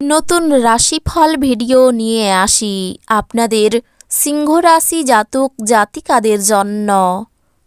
নতুন রাশিফল ভিডিও নিয়ে আসি আপনাদের সিংহ রাশি জাতক জাতিকাদের জন্য।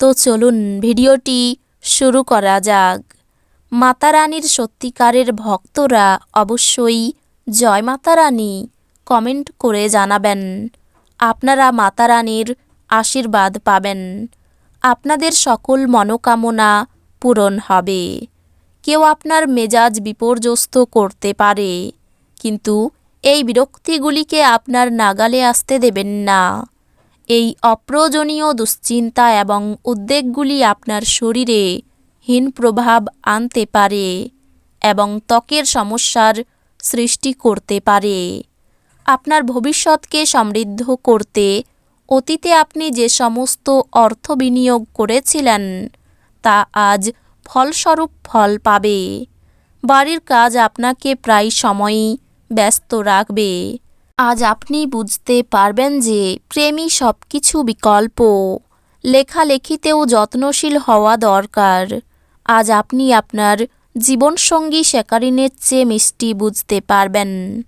তো চলুন ভিডিওটি শুরু করা যাক। মাতা রানীর সত্যিকারের ভক্তরা অবশ্যই জয় মাতা রানী কমেন্ট করে জানাবেন। আপনারা মাতা রানীর আশীর্বাদ পাবেন। আপনাদের সকল মনোকামনা পূরণ হবে। কেউ আপনার মেজাজ বিপর্যস্ত করতে পারে। কিন্তু এই বিরক্তিগুলিকে আপনার নাগালে আসতে দেবেন না। এই অপ্রয়োজনীয় দুশ্চিন্তা এবং উদ্বেগগুলি আপনার শরীরে হীন প্রভাব আনতে পারে এবং ত্বকের সমস্যার সৃষ্টি করতে পারে। আপনার ভবিষ্যৎকে সমৃদ্ধ করতে অতীতে আপনি যে সমস্ত অর্থ বিনিয়োগ করেছিলেন, তা আজ ফলস্বরূপ ফল পাবে। বাড়ির কাজ আপনাকে প্রায় সময়ই ব্যস্ত রাখবে। আজ আপনি বুঝতে পারবেন যে প্রেমই সব কিছু বিকল্প। লেখালেখিতেও যত্নশীল হওয়া দরকার। আজ আপনি আপনার জীবনসঙ্গী শেকারিনের চেয়ে মিষ্টি বুঝতে পারবেন।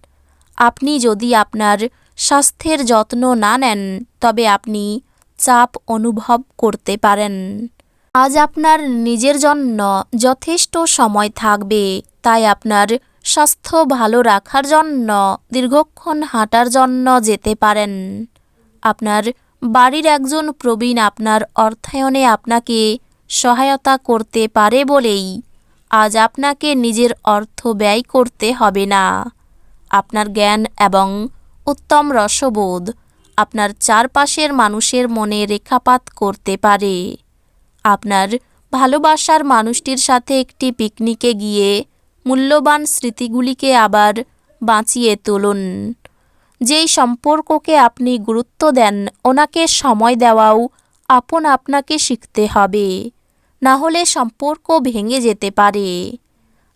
আপনি যদি আপনার স্বাস্থ্যের যত্ন না নেন, তবে আপনি চাপ অনুভব করতে পারেন। আজ আপনার নিজের জন্য যথেষ্ট সময় থাকবে, তাই আপনার স্বাস্থ্য ভালো রাখার জন্য, দীর্ঘক্ষণ হাঁটার জন্য যেতে পারেন। আপনার বাড়ির একজন প্রবীণ আপনার অর্থায়নে আপনাকে সহায়তা করতে পারে বলেই আজ আপনাকে নিজের অর্থ ব্যয় করতে হবে না। আপনার জ্ঞান এবং উত্তম রসবোধ আপনার চারপাশের মানুষের মনে রেখাপাত করতে পারে। আপনার ভালোবাসার মানুষটির সাথে একটি পিকনিকে গিয়ে মূল্যবান স্মৃতিগুলিকে আবার বাঁচিয়ে তুলুন। যেই সম্পর্ককে আপনি গুরুত্ব দেন, ওনাকে সময় দেওয়াও আপন আপনাকে শিখতে হবে। না হলে সম্পর্ক ভেঙে যেতে পারে।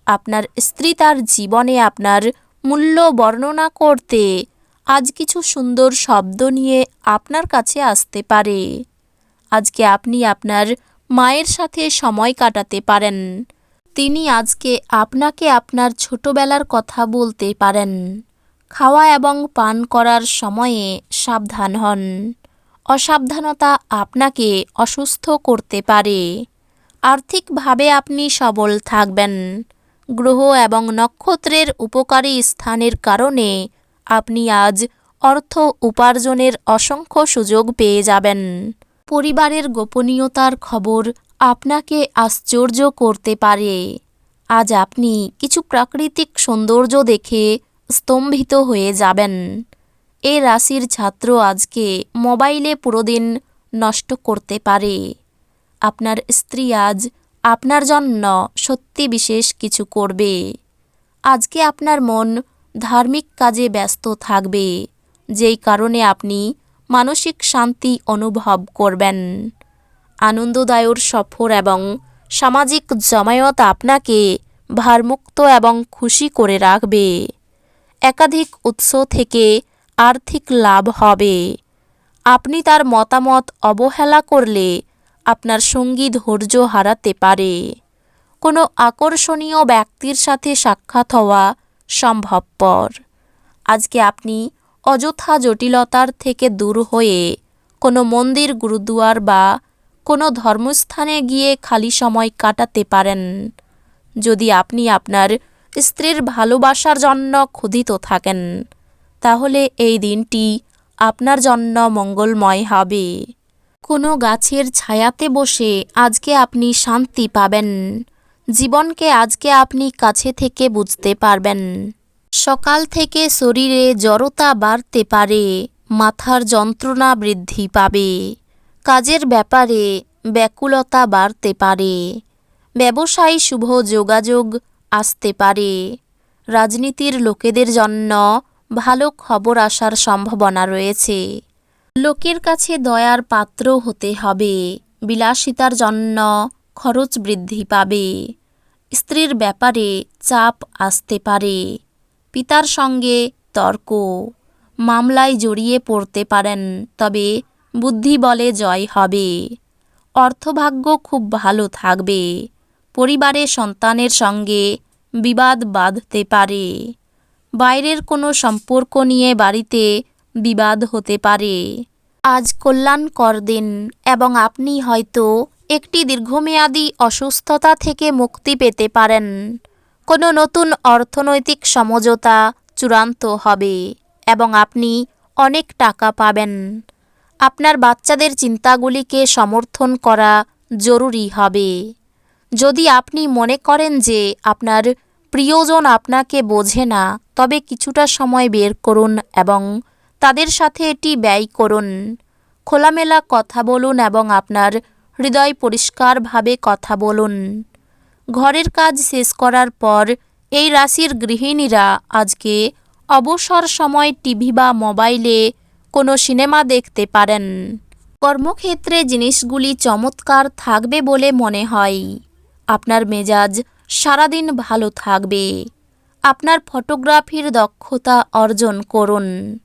আপনার স্ত্রী তার জীবনে আপনার মূল্য বর্ণনা করতে আজ কিছু সুন্দর শব্দ নিয়ে আপনার কাছে আসতে পারে। আজকে আপনি আপনার মায়ের সাথে সময় কাটাতে পারেন। তিনি আজকে আপনাকে আপনার ছোটবেলার কথা বলতে পারেন। খাওয়া এবং পান করার সময়ে সাবধান হন। অসাবধানতা আপনাকে অসুস্থ করতে পারে। আর্থিকভাবে আপনি সবল থাকবেন। গ্রহ এবং নক্ষত্রের উপকারী স্থানের কারণে আপনি আজ অর্থ উপার্জনের অসংখ্য সুযোগ পেয়ে যাবেন। পরিবারের গোপনীয়তার খবর আপনাকে আশ্চর্য করতে পারে। আজ আপনি কিছু প্রাকৃতিক সৌন্দর্য দেখে স্তম্ভিত হয়ে যাবেন। এ রাশির ছাত্র আজকে মোবাইলে পুরোদিন নষ্ট করতে পারে। আপনার স্ত্রী আজ আপনার জন্য সত্যি বিশেষ কিছু করবে। আজকে আপনার মন ধার্মিক কাজে ব্যস্ত থাকবে, যেই কারণে আপনি মানসিক শান্তি অনুভব করবেন। আনন্দদায়ক সফর এবং সামাজিক জমায়েত আপনাকে ভারমুক্ত এবং খুশি করে রাখবে। একাধিক উৎস থেকে আর্থিক লাভ হবে। আপনি তার মতামত অবহেলা করলে আপনার সঙ্গী ধৈর্য হারাতে পারে। কোনো আকর্ষণীয় ব্যক্তির সাথে সাক্ষাৎ হওয়া সম্ভবপর। আজকে আপনি অযথা জটিলতার থেকে দূর হয়ে কোনো মন্দির, গুরুদুয়ার বা কোনো ধর্মস্থানে গিয়ে খালি সময় কাটাতে পারেন। যদি আপনি আপনার স্ত্রীর ভালোবাসার জন্য ক্ষুধিত থাকেন, তাহলে এই দিনটি আপনার জন্য মঙ্গলময় হবে। কোনো গাছের ছায়াতে বসে আজকে আপনি শান্তি পাবেন। জীবনকে আজকে আপনি কাছে থেকে বুঝতে পারবেন। সকাল থেকে শরীরে জড়তা বাড়তে পারে, মাথার যন্ত্রণা বৃদ্ধি পাবে। কাজের ব্যাপারে ব্যাকুলতা বাড়তে পারে। ব্যবসায়ী শুভ যোগাযোগ আসতে পারে। রাজনীতির লোকেদের জন্য ভালো খবর আসার সম্ভাবনা রয়েছে। লোকের কাছে দয়ার পাত্র হতে হবে। বিলাসিতার জন্য খরচ বৃদ্ধি পাবে। স্ত্রীর ব্যাপারে চাপ আসতে পারে। পিতার সঙ্গে তর্ক। মামলায় জড়িয়ে পড়তে পারেন, তবে বুদ্ধি বলে জয় হবে। অর্থভাগ্য খুব ভালো থাকবে। পরিবারে সন্তানের সঙ্গে বিবাদ বাঁধতে পারে। বাইরের কোনো সম্পর্ক নিয়ে বাড়িতে বিবাদ হতে পারে। আজ কল্যাণকর দিন এবং আপনি হয়তো একটি দীর্ঘমেয়াদী অসুস্থতা থেকে মুক্তি পেতে পারেন। কোনো নতুন অর্থনৈতিক সমঝোতা চূড়ান্ত হবে এবং আপনি অনেক টাকা পাবেন। আপনার বাচ্চাদের চিন্তাগুলিকে সমর্থন করা জরুরি হবে। যদি আপনি মনে করেন যে আপনার প্রিয়জন আপনাকে বোঝে না, তবে কিছুটা সময় বের করুন এবং তাদের সাথে এটি ব্যয় করুন। খোলামেলা কথা বলুন এবং আপনার হৃদয় পরিষ্কারভাবে কথা বলুন। ঘরের কাজ শেষ করার পর এই রাশির গৃহিণীরা আজকে অবসর সময় টিভি বা মোবাইলে কোনো সিনেমা দেখতে পারেন। কর্মক্ষেত্রে জিনিসগুলি চমৎকার থাকবে বলে মনে হয়। আপনার মেজাজ সারাদিন ভালো থাকবে। আপনার ফটোগ্রাফির দক্ষতা অর্জন করুন।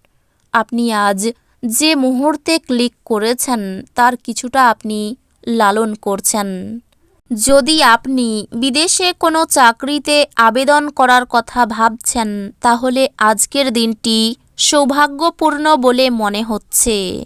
আপনি আজ যে মুহূর্তে ক্লিক করেছেন, তার কিছুটা আপনি লালন করছেন। যদি আপনি বিদেশে কোনো চাকরিতে আবেদন করার কথা ভাবছেন, তাহলে আজকের দিনটি সৌভাগ্যপূর্ণ বলে মনে হচ্ছে।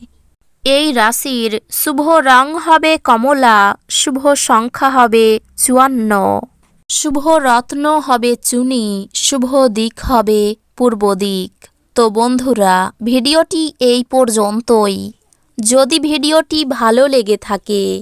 এই রাশির শুভ রং হবে কমলা, শুভ সংখ্যা হবে চুয়ান্ন। শুভ রত্ন হবে চুনি, শুভ দিক হবে পূর্ব দিক। তো বন্ধুরা, ভিডিওটি এই পর্যন্তই। যদি ভিডিওটি ভালো লেগে থাকে